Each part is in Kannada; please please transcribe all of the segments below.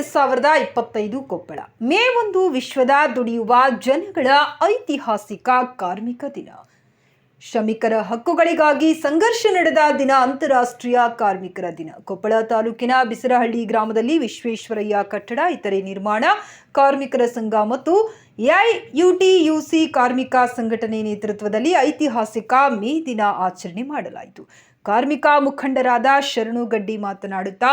ಸಾವಿರದ ಇಪ್ಪತ್ತೈದು ಕೊಪ್ಪಳ. ಮೇ ಒಂದು ವಿಶ್ವದ ದುಡಿಯುವ ಜನಗಳ ಐತಿಹಾಸಿಕ ಕಾರ್ಮಿಕ ದಿನ. ಶ್ರಮಿಕರ ಹಕ್ಕುಗಳಿಗಾಗಿ ಸಂಘರ್ಷ ನಡೆದ ದಿನ ಅಂತಾರಾಷ್ಟ್ರೀಯ ಕಾರ್ಮಿಕರ ದಿನ. ಕೊಪ್ಪಳ ತಾಲೂಕಿನ ಬಿಸರಹಳ್ಳಿ ಗ್ರಾಮದಲ್ಲಿ ವಿಶ್ವೇಶ್ವರಯ್ಯ ಕಟ್ಟಡ, ಇತರೆ ನಿರ್ಮಾಣ, ಕಾರ್ಮಿಕರ ಸಂಘ ಮತ್ತು ಎಐಯುಟಿಯುಸಿ ಕಾರ್ಮಿಕ ಸಂಘಟನೆ ನೇತೃತ್ವದಲ್ಲಿ ಐತಿಹಾಸಿಕ ಮೇ ದಿನ ಆಚರಣೆ ಮಾಡಲಾಯಿತು. ಕಾರ್ಮಿಕ ಮುಖಂಡರಾದ ಶರಣು ಗಡ್ಡಿ ಮಾತನಾಡುತ್ತಾ,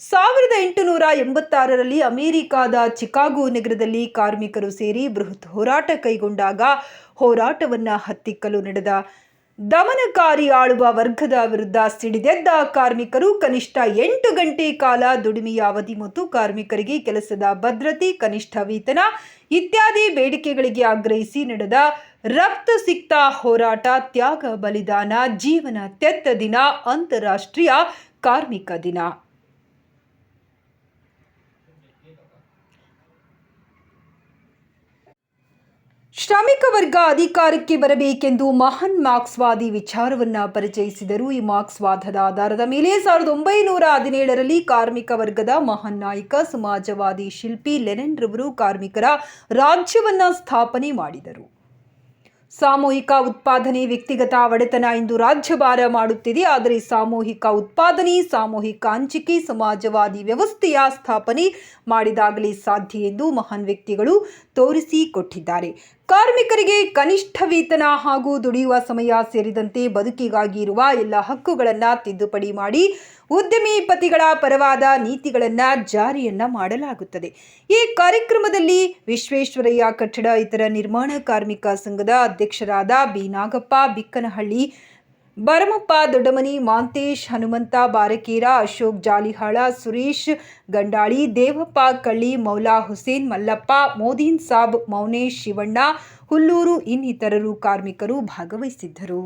ಸಾವಿರದ ಎಂಟುನೂರ ಎಂಬತ್ತಾರರಲ್ಲಿ ಅಮೆರಿಕಾದ ಚಿಕಾಗೋ ನಗರದಲ್ಲಿ ಕಾರ್ಮಿಕರು ಸೇರಿ ಬೃಹತ್ ಹೋರಾಟ ಕೈಗೊಂಡಾಗ ಹೋರಾಟವನ್ನು ಹತ್ತಿಕ್ಕಲು ನಡೆದ ದಮನಕಾರಿ ಆಳುವ ವರ್ಗದ ವಿರುದ್ಧ ಸಿಡಿದೆದ್ದ ಕಾರ್ಮಿಕರು ಕನಿಷ್ಠ ಎಂಟು ಗಂಟೆ ಕಾಲ ದುಡಿಮೆಯ ಅವಧಿ ಮತ್ತು ಕಾರ್ಮಿಕರಿಗೆ ಕೆಲಸದ ಭದ್ರತೆ, ಕನಿಷ್ಠ ವೇತನ ಇತ್ಯಾದಿ ಬೇಡಿಕೆಗಳಿಗೆ ಆಗ್ರಹಿಸಿ ನಡೆದ ರಕ್ತ ಸಿಕ್ತ ಹೋರಾಟ, ತ್ಯಾಗ ಬಲಿದಾನ, ಜೀವನ ತೆತ್ತ ದಿನ, ಅಂತಾರಾಷ್ಟ್ರೀಯ ಕಾರ್ಮಿಕ ದಿನ. ಶ್ರಮಿಕ ವರ್ಗ ಅಧಿಕಾರಕ್ಕೆ ಬರಬೇಕೆಂದು ಮಹಾನ್ ಮಾರ್ಕ್ಸ್ವಾದಿ ವಿಚಾರವನ್ನ ಪರಿಚಯಿಸಿದರು. ಈ ಮಾರ್ಕ್ಸ್ವಾದದ ಆಧಾರದ ಮೇಲೆ ಸಾವಿರದ ಒಂಬೈನೂರ ಹದಿನೇಳರಲ್ಲಿ ಕಾರ್ಮಿಕ ವರ್ಗದ ಮಹಾನ್ ನಾಯಕ, ಸಮಾಜವಾದಿ ಶಿಲ್ಪಿ ಲೆನೆನ್ ರವರು ಕಾರ್ಮಿಕರ ರಾಜ್ಯವನ್ನ ಸ್ಥಾಪನೆ ಮಾಡಿದರು. ಸಾಮೂಹಿಕ ಉತ್ಪಾದನೆ ವ್ಯಕ್ತಿಗತ ಒಡೆತನ ಎಂದು ರಾಜ್ಯಭಾರ ಮಾಡುತ್ತಿದೆ. ಆದರೆ ಸಾಮೂಹಿಕ ಉತ್ಪಾದನೆ, ಸಾಮೂಹಿಕ ಹಂಚಿಕೆ, ಸಮಾಜವಾದಿ ವ್ಯವಸ್ಥೆಯ ಸ್ಥಾಪನೆ ಮಾಡಿದಾಗಲೇ ಸಾಧ್ಯ ಎಂದು ಮಹಾನ್ ವ್ಯಕ್ತಿಗಳು ತೋರಿಸಿಕೊಟ್ಟಿದ್ದಾರೆ ಕಾರ್ಮಿಕರಿಗೆ ಕನಿಷ್ಠ ವೇತನ ಹಾಗೂ ದುಡಿಯುವ ಸಮಯ ಸೇರಿದಂತೆ ಬದುಕಿಗಾಗಿ ಇರುವ ಎಲ್ಲ ಹಕ್ಕುಗಳನ್ನು ತಿದ್ದುಪಡಿ ಮಾಡಿ ಉದ್ಯಮಿ ಪತಿಗಳ ಪರವಾದ ನೀತಿಗಳನ್ನು ಜಾರಿಯನ್ನ ಮಾಡಲಾಗುತ್ತದೆ. ಈ ಕಾರ್ಯಕ್ರಮದಲ್ಲಿ ವಿಶ್ವೇಶ್ವರಯ್ಯ ಕಟ್ಟಡ, ಇತರ ನಿರ್ಮಾಣ ಕಾರ್ಮಿಕ ಸಂಘದ ಅಧ್ಯಕ್ಷರಾದ ಬಿ ನಾಗಪ್ಪ, ಬಿಕ್ಕನಹಳ್ಳಿ ಭರಮಪ್ಪ ದೊಡ್ಡಮನಿ, ಮಾಂತೇಶ್, ಹನುಮಂತ, ಬಾರಕೇರ, ಅಶೋಕ್, ಜಾಲಿಹಾಳ, ಸುರೇಶ್, ಗಂಡಾಳಿ, ದೇವಪ್ಪ, ಕಳ್ಳಿ, ಮೌಲಾ ಹುಸೇನ್, ಮಲ್ಲಪ್ಪ, ಮೋದೀನ್ ಸಾಬ್, ಮೌನೇಶ್, ಶಿವಣ್ಣ, ಹುಲ್ಲೂರು ಇನ್ನಿತರರು ಕಾರ್ಮಿಕರು ಭಾಗವಹಿಸಿದ್ದರು.